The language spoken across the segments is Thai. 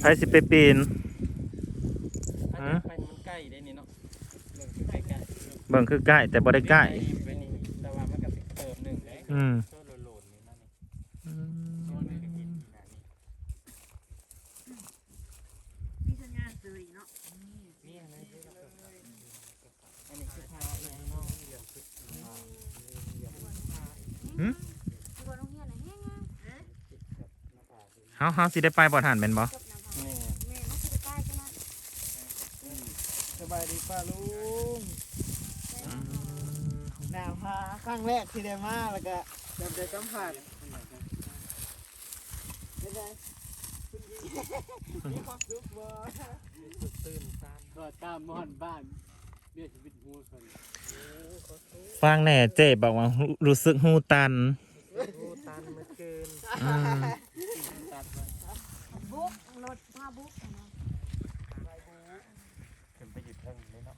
ใครสิไปปีนอันนี้ไปมันใกล้ได้นี่เนาะเรื่องคือใกล้ใกล้เบิ่งคือใกล้แต่บ่ได้ใกล้ไปนี่แต่ว่ามันก็สิเติมหนึ่งได้อืม โซโลโลนนี่นั่นนี่โซนนี่ก็กินนี่นะนี่ มีสัญญาณสื่ออีกเนาะ นี่อันนี้คือเราเปิดอันนี้คือพาเองน้องเรียนคือพาเรียนพา ทุกคนต้องเฮียนอะไรเฮียงฮะ จิตกับหน้าผาเฮาเฮาสิได้ไปบ่ทันแม่นบ่จบน้ำพอสบายดีป้าลุงหนาวพาครั้งแรกที่ได้มาแล้วก็จำได้สัมผัสเป็นไงคุณยิมีความสุขบ่ตื่นตามก็ตามมอนบ้านเบี้ยชีวิตงูคนฟังแหน่เจ๊บอกว่ารู้สึกหูตันโอ้ตันเหลือเกิน บุ๊กรถพาบุ๊กเนาะขึ้นไปหยุดเทิงเลยเนาะ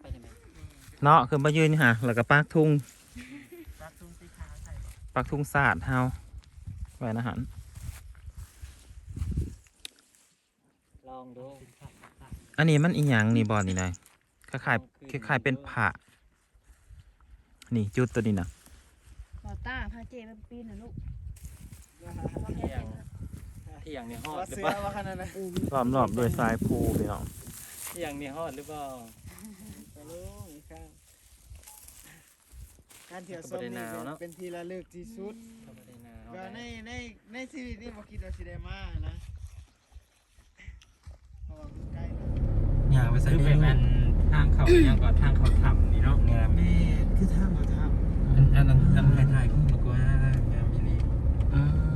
ไปยังไงเนาะคือมายืนหะแล้วก็ปากทุ่งตัดตุ้งสีขาวใส่ปากทุ่งสาดเฮาไว้นะหันลองดูอันนี้มันอีหยังนี่บ่นี่นายคล้ายๆคล้ายๆเป็นผ้านี่จุดตัวนี้นะบอต้าพาเจไปปีนนะลูก เที่ยงเที่ยงนี่ฮอว่าดหรือเสืเปอล่าว่าขนาดนั้นรอบๆด้วยทรายภูพี่น้องเที่ยงนี่ฮอดหรือเปล่าป้าลุงอีกครั้งการเที่ยวชมก็บ่ได้หนาวเนอะเป็นที่ระลึกที่สุดธรรมดาหนาวก็ในในในชีวิตนี้บ่คิดว่าสิได้มานะเพราะว่ามันใกล้นะอย่าไปใส่คือเป็นอันทางเขายังก่อนทางเขาทำนี่เนาะงามแม่คือทางเราทอันอันอันอันถ่ายถ่ายคู่มากว่า งามอีห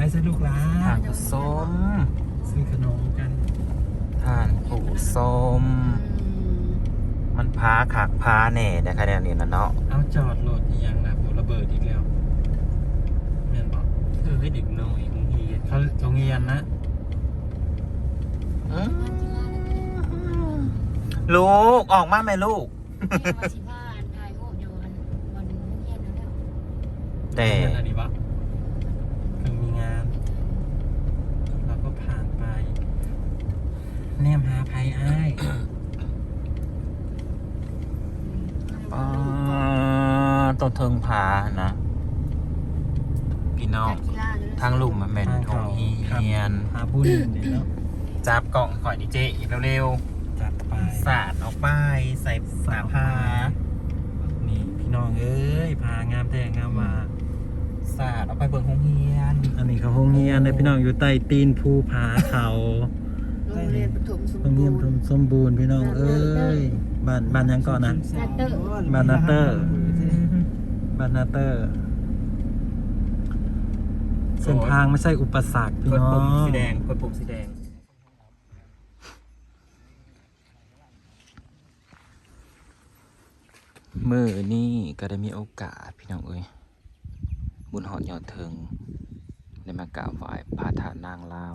ลีไปสนุกล้าทานผู้ส้มซื้อขนมกันทานผู้ส้ม มันพาขากพาแหน่นะคะแนวนี้นะเนาะเอาจอดรถอีหยังนะผมระเบิดอีกแล้วแม่นบอกเออให้เด็กน้อยโรงเรียนเขาโรงเรียนนะลูก ออกมาไหมลูกแม่ แนมหาภัยอ้ายอ่าต้นเทิงผานะ พี่น้องจัดกีฬาอยู่เลยทางลุ่มมันเป็นทงเฮียน หาผู้นเดี๋ยวจับกล่องข่อยดิเจเร็วจัดไป ๆสาดออกไป ใส่สาพานี่พี่น้องเอ้ย พางามแต่งามมาสาดออกไปเบิ่งหงเฮียน อันนี้เขาโรงเรียนเลยพี่น้องอยู่ใต้ตีนภูผาเขา โรงเรียนประถมสมโรงบูเรียนรณ์ สมบูรณ์พี่น้อง เอ้ยบ้านบ้านยังก่อนนะนาเตอร์บ้านนาเตอร์ บ้านนาเตอร์ เส้นทางไม่ใช่อุปสรรคพี่กดน้อปุ่มง สีแดงกดปุ่มสีแดง มือนี่ก็ได้มีโอกาสพี่น้องเอ้ยบุญหอดยอดเทิงได้มากราบไหว้พระธาตุนางลาว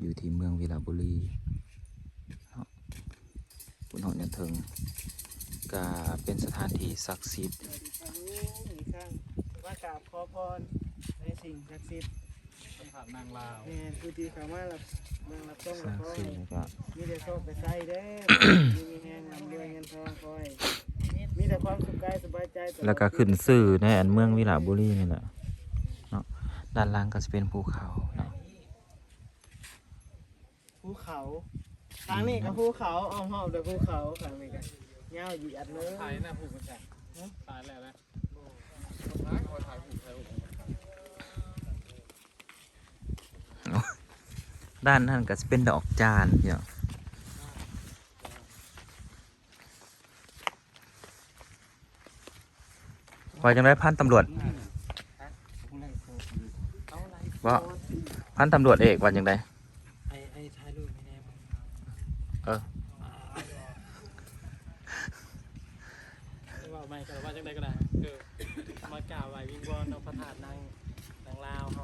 อยู่ที่เมืองวิลาบุรีเนาะบุญหอดยอดเทิงก็เป็นสถานที่ศักดิ์สิทธิ์ำป้าลุงอีกครั้งมากราบขอพรในสิ่งศักดิ์สิทธิ์ผ่านนางลาวแม่ผู้ที่เข้ามารับนั่งรับต้องศัรับกพดิ์รสิทธิ์แล้วก็มีแต่โชคแต่ไส้เด้อมีมีแหงนำเรือเงินทองคอยมีแต่ความสุขกายสบายใจตอดแล้วก็ขึ้นสื่อในอันเมืองวิลาบุรีนี่แหละเนาะด้านล่างก็จะเป็นภูเขาเนาะ ภูเขาทางนี้ก็ภูเขาอ้อมหอบด้วยภูเขาทางนี้ก็ยาวเหยียดเลยถ่ายหน้าผูกกันจ้ะถ่ายแล้วนะด้านนั้นก็จะเป็นดอกจานเนาะว่าจังไรพันตำรวจว่าพันตำรวจเอกว่าจังไร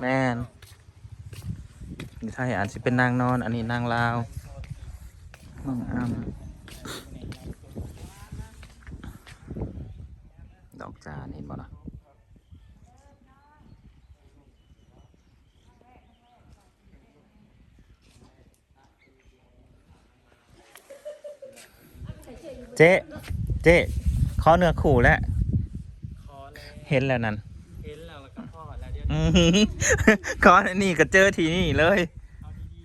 แม่นนี่ไทยอันสิเป็นนางนอน อันนี้นางลาวนางอ้ำดอกจานเห็นบ่ล่ะเจ๊ เจ๊ข้อเนื้อขู่แล้ว เห็นแล้วนั่น พอแล้วเดี๋ยวอืนี้อหือขออันนี่ก็เจอทีนี่เลยเอาดี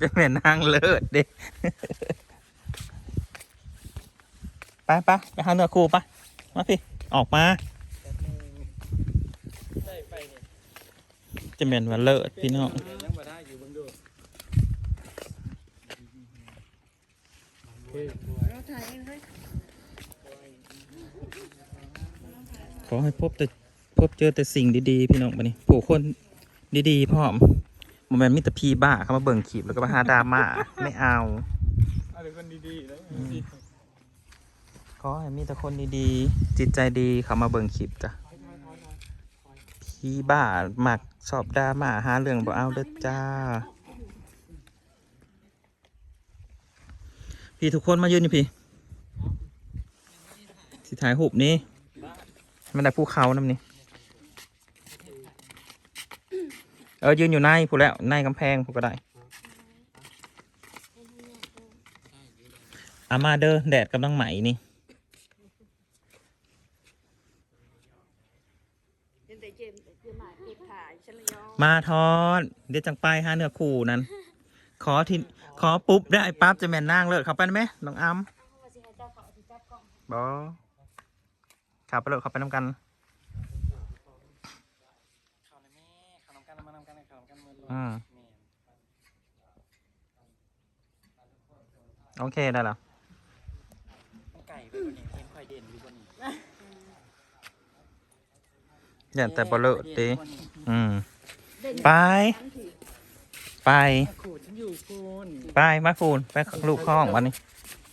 จะเป็นนางเลิศเด็ไปไปไปหาเนื้อคู่ไปมาพี่ ออกมาๆแป๊บนึงได้ไปเนี่ยจะเป็นว่าเลิศพี่น้องยังบ่ได้อยู่เบิ่งดูคือเราถ่ายเองเลยขอให้พบแต่ พบเจอแต่สิ่งดีๆ พี่น้องบันนี้ผู้คนดีๆพร้อมมันแมนมิตรพีบ้าเขามาเบิ่งคลิปแล้วก็มาหาดราม่าไม่เอาเอาเป็นคนดีๆแล้วขอให้มีแต่คนดีๆ จิตใจดีเขามาเบิ่งคลิปจ้ะพีบ้าหมักชอบดราม่าหาเรื่องบ่เอาเด้อจ้า พี่ทุกคนมายืนนี่พี่สิถ่ายหุบนี้มันได้ภูเขานำนี่ เออยืนอยู่ในผู้แล้วในกำแพงผู้ก็ได้อามาเด้อแดดกำลังไหมนี่มาทอนเดี๋ยวจังไปหาเนื้อคู่นั้น ขอทีขอปุ๊บได้ปั๊บจะแม่นนางเลิศเข้าไปได้ไหมน้องอ้ำบอขับไปเลยขับไปน้ำกัน ข่าวในแม่ข่าวน้ำกันมานำกัน ข่าวน้ำกันมือลงอืมแม่นโอเคได้แล้วต้องไก่ไปบนนี้เห็นควายเด่นอยู่บนนี้อย่าแต่บอเลอะดีบนนี้อืม ไป ไป ขูดฉันอยู่คุณไปมาคูณไปลูกข้องวันนี้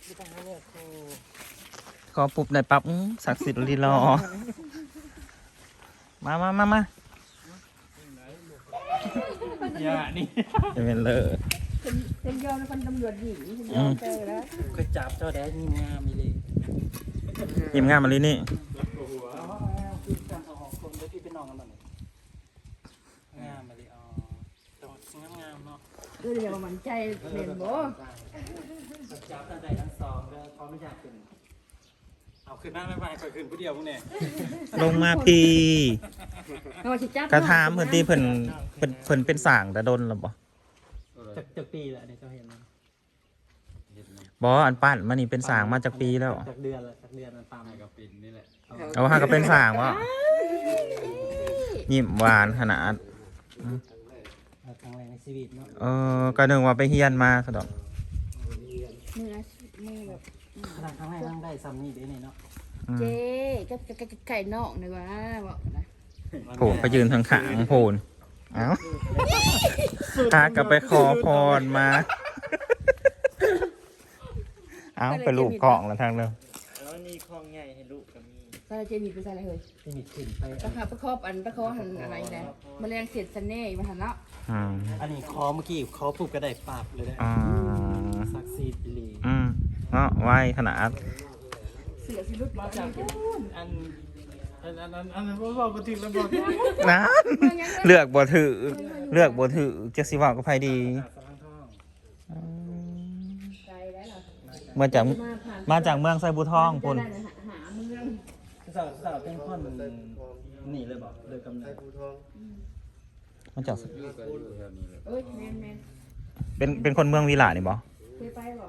ไม่ต้องให้เลือกครูขอปุ๊บได้ปั๊บอื้อศักดิ์สิทธิ์ลีรอ มามามามาอ ย่านี่จะเป็นเลิศเป็นยอมเป็นตำรวจหญิงเป็นยอือมมเจอแล้วเคยจับเจ้าแดงมีงามมีเลยยิ้มงามมาลีนี่อ๋อคือการสองของคนแล้วพี่เป็นน้องกันบ้างงามมาเลยอ๋อแต่ว่าสิ่งงามๆเนาะเออเดี๋ยวมันใจเด่นบ่จับตั้งใจทั้งสองเด้อขอไม่อยากขึ้น เอาขึ้นบ้างไม่ไปคอยขึ้นผู้เดียวพวกเนี่ยลงมาพี่เราสิจับกระทามเพิ่นที่เพิ่นเพิ่นเพิ่นเป็นสร้างแต่ดนหรอบ่จากจากปีแหละเนี่ยเจ้าเห็นไหมบออันปั้นมันนี่เป็นสร้างมาจากปีแล้ว จากเดือนละจากเดือนมันตามกับปีนี่แหละเอาหาก็เป็นสร้างวะยิ้มหวานขนาดเอาครั้งแรกในชีวิตเนาะเออก็นึกว่าไปเฮียนมาสะดอกมือมือแบบข นาดครั้งแรกนั่งได้ซ้ำนี่เด้เนี่ยเนาะอืมเจ๊ก็ไก่นอกนี่ว่าบอกนะโผล่ไปยืนทางขางโผล่เอ้าพากลับไปขอพรมา เอ้าไปลูกกล่องแล้วทางเดิมแล้วนี่คลองใหญ่ให้ลูกก็มีซาเจมีไปใส่อะไรเฮ้ยที่มีขึ้นไปประคับประคอบอันประคอหันอะไรนะแมลงเสียดเสน่ห์มาหันเนาะอืมอันนี้คอเมื่อกี้คอปุ๊บก็ได้ปราบเลยนะอ่าซักซีดอีหลีอืม เนาะไวขนาดเสือสิรุดมาจากอันอันอันอันอันนั้นบอกก็ถึงแล้วบอกนั้นเลือกบ่ถือเลือกบ่ถือจะสิเว่าก็ไผดีมาจากมาจากเมืองไซบูทองพุ่นหาเมืองสาวสาวเป็นคนหนีเลยบอกเลยกำเนิดภูทองมาจากเป็นเป็นคนเมืองวีหลานี่บ่เคยไปบ่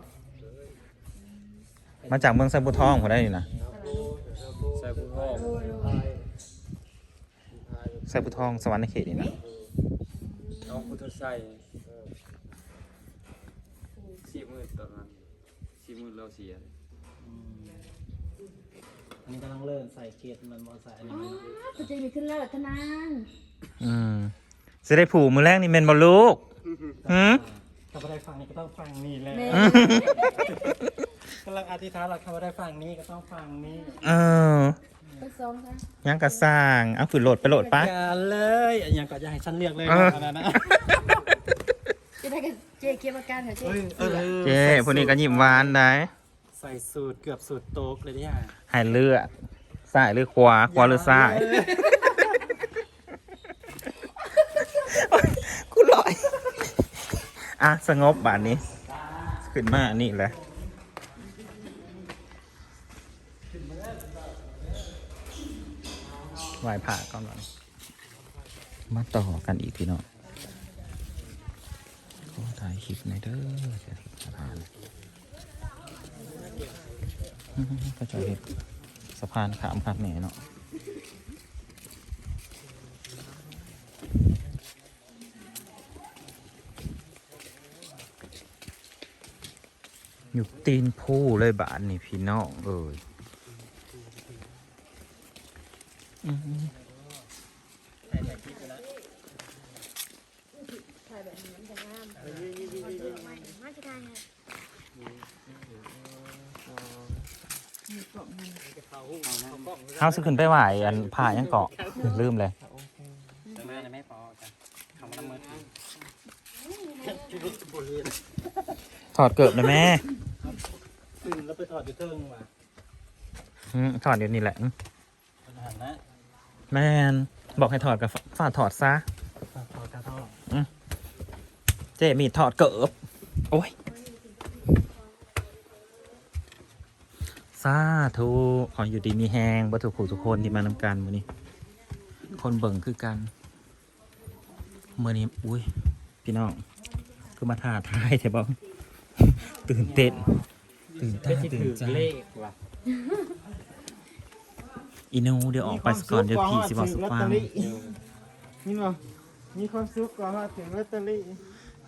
มาจากเมืองไซบูทองพอได้นี่นะใส่ผู้พ่อโอ้ยโอ้ยไซบูทองสวรรค์เขตนี่นะน้องพุทธชัยสี่หมื่นตอนนั้นสี่หมื่นเราเสียอันนี้กำลังเริ่มใส่เกตมันมอใส่อันนี้อ๋อก็จะมีขึ้นเลิศทนางอืมสิได้ผูกมือแรกนี่เมนบ่ลูกหืม ถ้าไม่ได้ฟังนี่ก็ต้องฟังนี่แหละแม่กำลังอธิษฐานเราถ้าไม่ได้ฟังนี้ก็ต้องฟังนี้เออก็สองซะยังกระสร้างเอาฝืนโหลดไปโหลดปะอย่าเลยอย่างก็จะให้ฉันเลือกเลยเออนะนะจะได้กันเจ๊เกียร์ประกันเหรอเจ๊เจ้พวกนี้ก็ยิ้มหวานได้ใส่สูตรเกือบสูตรโต๊กเลยเนี่ยให้เลือกซ้ายหรือขวาขวาหรือซ้ายกูลอย อะสงบบาทนี้ ขึ้นมานี่แหละวายผ่าก่อนหน่อยมาต่อกันอีกพี่นาะงขอถ่ายคลิปในเด้อจะเห็สะพานก็จะเห็นสะพานขามขัดแหนเนาะ อยู่ตีนผู้เลยบานนี่พี่น้องเอ้ยอื้อาวถ่ายแบบนี้มันจะงามมาจะได้ฮะมีกล่องมันเฮาสิขึ้นไปไหวอันผ่ายังเกาะลืมเลยถอดเกิบเลยแม่ อดอยู่เทิงว่ะอืมถอดเดี๋ยวนี้แหละอืมปัญหานะแม่นบอกให้ถอดกับฝาถอดซะถอดกระท่อเจมีถอดเกิบ โอ้ยสาธุขออยู่ดีมีแหงบัตุขู่ทุกคนที่มานำกันมือนี้ คนเบิ่งคือกันมือนี้ อุ้ย พี่น้อง คือมาถ่าทายใช่บอก ตื่นเต้น ตื่นตาเป็นที่ตื่ถืนอใจเลขว่ะอีนูเดี๋ยวออกไปสก่อนเดี๋ยวพี่สิบอกสุฟัง นี่บ่มีความสุขกว่าฮอดถึงลอตเตอรี่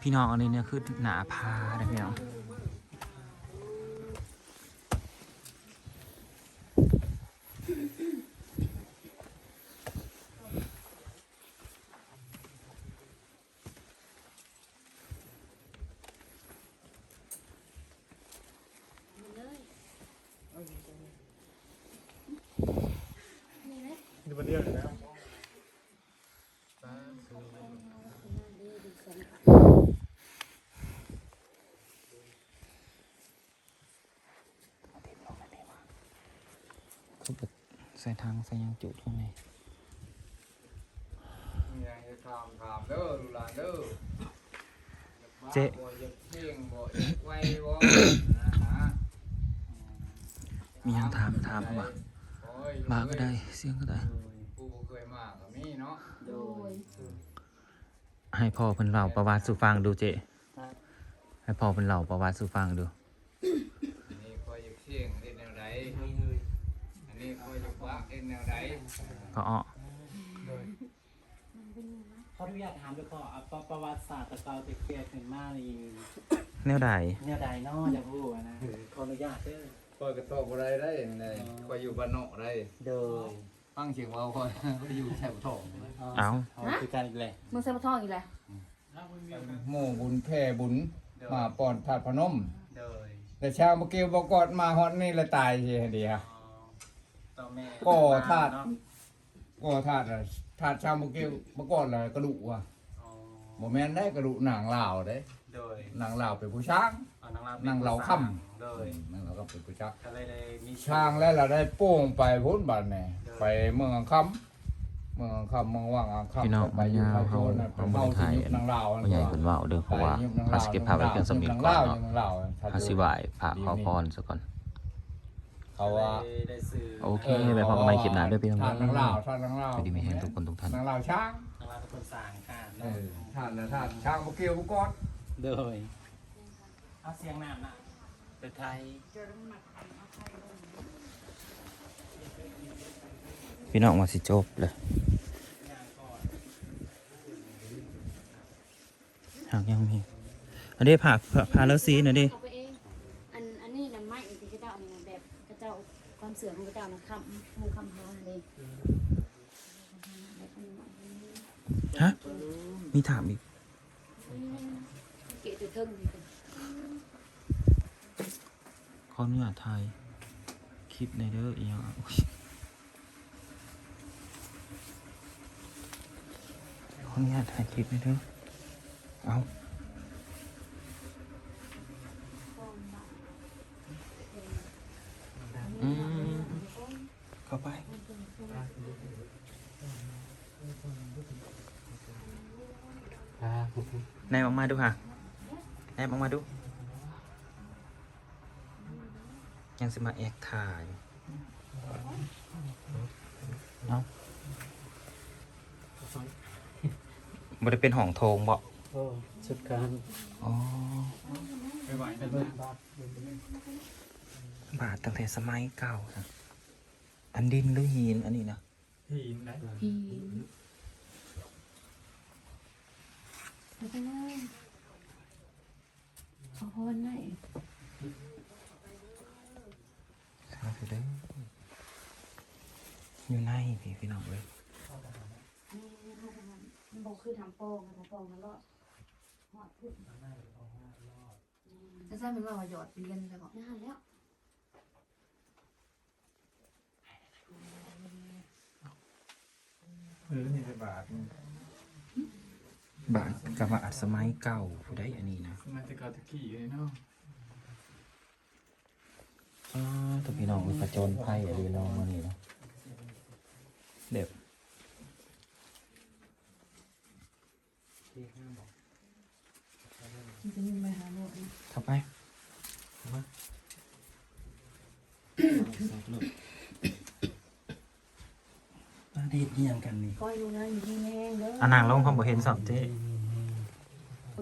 พี่น้องอันนี้เนี่ยคือหนาพาเด้อพี่น้อง ดูบ่เดียวเลยนะ คือแบบใส่ทางใส่ยังจุดข้างในมีอะไรจะถามถามเด้อลูกหลานเด้อเจ๊บ่อยากเที่ยงบ่อยากไว้บ่นะมียังถามถามมาโอ้ยมาก็ได้เสียงก็ได้ผู้บ่เคยมาก็มีเนาะโดยให้พ่อเพิ่นเล่าประวัติสู่ฟังดูเจให้พ่อเพิ่นเล่าประวัติสู่ฟังดูอันนี้คอยอยากเที่ยงเอ็นแนวใดอันนี้คอยอยากว่าเอ็นแนวใดก็อ้อเขาอนุญาตถามด้วยขอเอาประวัติศาสตร์ตะเกาตะเกียบขึ้นมานี่แนวใดเนี่ยใดเนาะอยากรู้อะนะขออนุญาตเด้อคอยก็ตอบบ่ได้ได้เลยคอยอยู่บ้านนอกได้โดยฟังเสียงเว้าคอยก็อยู่แถวทองเอ้าเอาคือการอีกเลยมึงใส่ปลาทองอีกแล้วหมู่บุญแพ่บุญมาป้อนถาดพนมโดยแต่เช้าเมื่อกี้บอกกอดมาฮอดนี่ละตายสิเดียว ต่อแม่ก่อธาตุ เนาะก็ถาดอะถาดเช้าเมื่อกี้เมื่อก่อนละกระดูกว่ะอ๋อบ่แม่นได้กระดูกหนังลาวเด้โดยหนังลาวเป็นผู้ช้าง เอานางรำนางเหลาค่โดยหนังลาวก็เป็นผู้ช้าง ก็เลยได้มีช้างแล้วเราได้โป้งไปพ้นบัดแน่ไปเมืองอังคำเมืองอังคำเมืองว่างอังคำพี่น้องไปอยู่ยาวไทยโจรน่ะเขาไปเขาบ่เข้าได้ที่ถ่ายยุคหนังลาวพ่อใหญ่เพิ่นเว้าเด้อเพราะว่าพาสเก็บภาพไว้เพียงสำนีก่อนเนาะหนังลาวพาสิไหว้พระขอพรซะก่อน เขาว่าได้ได้สื่อโอเคไปพบกันใหม่คลิปหน้าเด้อพี่น้องทานหนังลาวทานหนังลาวไปดีมีแห่งทุกคนทุกท่านหนังลาวช้างนางรำเป็นคนสร้างการเอเนาะอทานนะทานช้างบ่เกี่ยวบ่กอดโดยเอาเสียงน้ำนะเป็นไทยพี่น้องว่าสิจบเลยหากยังมีอันนี้ผ่าผ่าผ่าแล้วซีหน่อยดิ เสื่อมของกระเจ้านะคำมูคำพาเลยฮะ มีถามอีก เกะตัวเทิงนี่ขออนุญาตถ่ายคลิปในเด้ออีหยังอะอุ๊ยขออนุญาตถ่ายคลิปในเด้อเอาอืมเข้าไปแนบออกมาดูค่ะแนบออกมาดู ยังสิมาแอกถ่ายเอาบ่ได้เป็นห้องโถงบ่โอ้สุดการอ๋อไปไหวกันเบิดบาทบาทตั้งแต่สมัยเก่านะอันดินหรือหินอันนี้นะหินไหนพี่ไปกันเลยขอพรหน่อย ครับพี่เด้ออยู่ในพี่พี่น้องเลยมันบอกคือทำโป้งทำโป้งแล้วก็หอดขึ้นจะทราบเป็นว่าว่าหยอดเรียนแล้วก็นานแล้วเออนี่จะบาทบาทกับว่าอัดสมัยเก่าผู้ใดอันนี้นะมาจะเกาตะกี้เลยเนาะ อ๋อตัวพี่น้องไปประจนภัยอะไรลองมานี่เนาะเด็บมันจะมีไปหาโลกนะเข้าไปมาดีดเยี่ยงกันนี่ ก้อยดูนะอยู่ที่แห้งเด้อ อันนางลงความบ่เห็นสอบเจ๊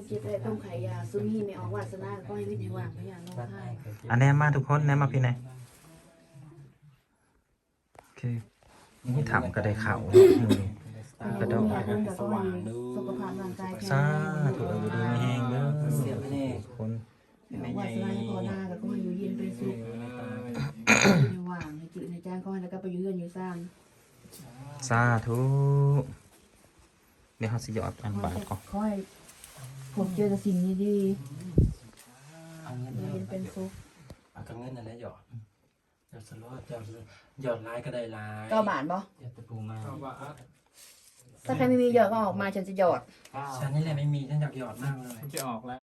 เขาเก็บได้ต้มไข่ยาซุมี่ไม่ออกวาสนาก้อยวิทย์ว่างพยานน้องไข่อันแนมมาทุกคนแนมมาพี่ไหนโอเคนี่ถามก็ได้ข่าวมือกระโดดมีอาแต่ก็ให้สุขภาพร่างกายแข็งสาธุอยู่ดีไม่แห้งเด้อเสียไม่แน่คนวาสนาพอหน้าก็ก็ให้อยู่เย็นเป็นสุขไม่ว่างให้จืดในจ้างก็ให้แล้วก็ไปอยู่เรือนอยู่ซ่านสาธุเดี๋ยวเขาสิหยอดอันบาทก่อน คอยพบเจอแต่สิ่งดีเอาเงินๆอยู่เย็เย็นเป็นสุขเอากับเงินนั่นแหละหยอดหยอดสล็อตหยอดหยอดลายก็ได้ลายเก้าบาทบ่หยอดตะปูมาก็บาทถ้าใครไม่มีหยอดก็ออกมาฉันจะหยอด ฉันนี่แหละไม่มีฉันอยากหยอดมากเลย จะออกแล้ว